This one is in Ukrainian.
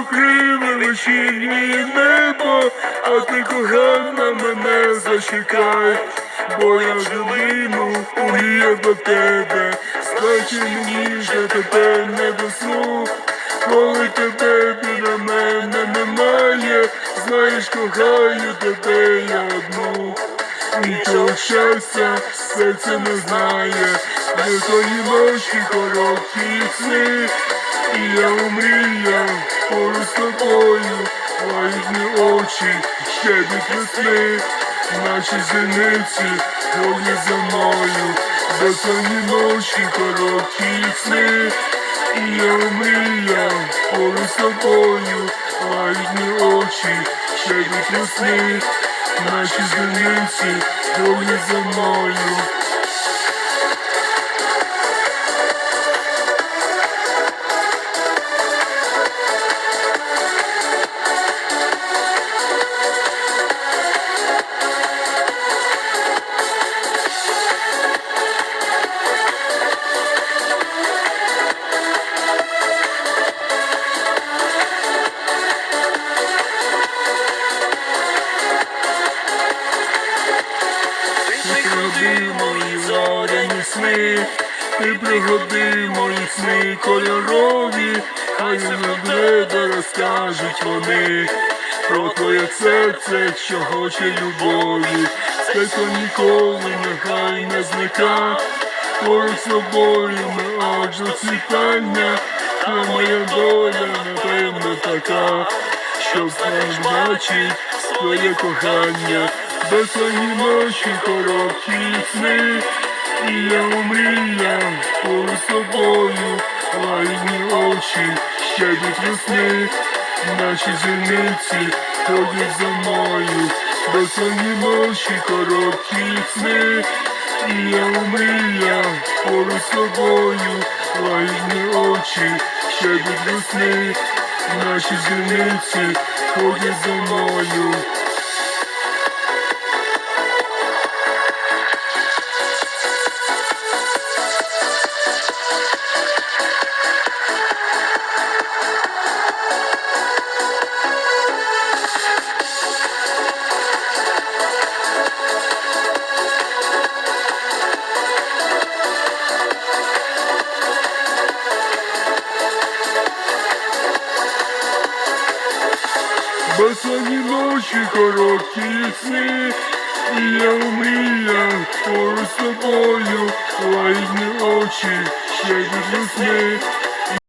укриве вечірнє небо, а ти кохана мене зачекай, бо я вже лину до тебе, Скажи мені, що тебе не до коли тебе біля мене немає, знаєш, кохаю тебе я одну. Нічого щастя серце не знає, де твої ночі короткі сни, і я умріяв поруч з тобою, лагідні очі, щебіт весни, наші зениці ходять за мною, де ночі короткі сни, і я умріяв поруч з тобою, лагідні очі, щебіт весни, наші зениці ходять за мною. Сни, ти пригоди мої сни кольорові, хай не розкажуть вони про твоє серце, що хоче любові, серце ніколи нехай не зника, поруч з тобою ми аж цвітання, а моя доля напевно така, що бачить своє кохання, безсонні ночі короткі сни, і я умріяв поруч з тобою, лагідні очі, щебіт весни, наші зениці ходять за мною, безсонні ночі короткі сни, і я умріяв поруч з тобою, лагідні очі, щебіт весни, наші зениці ходять за мною. Безсонні ночі короткі сни, і я умріяв поруч з тобою, лайні очі, ще від весни,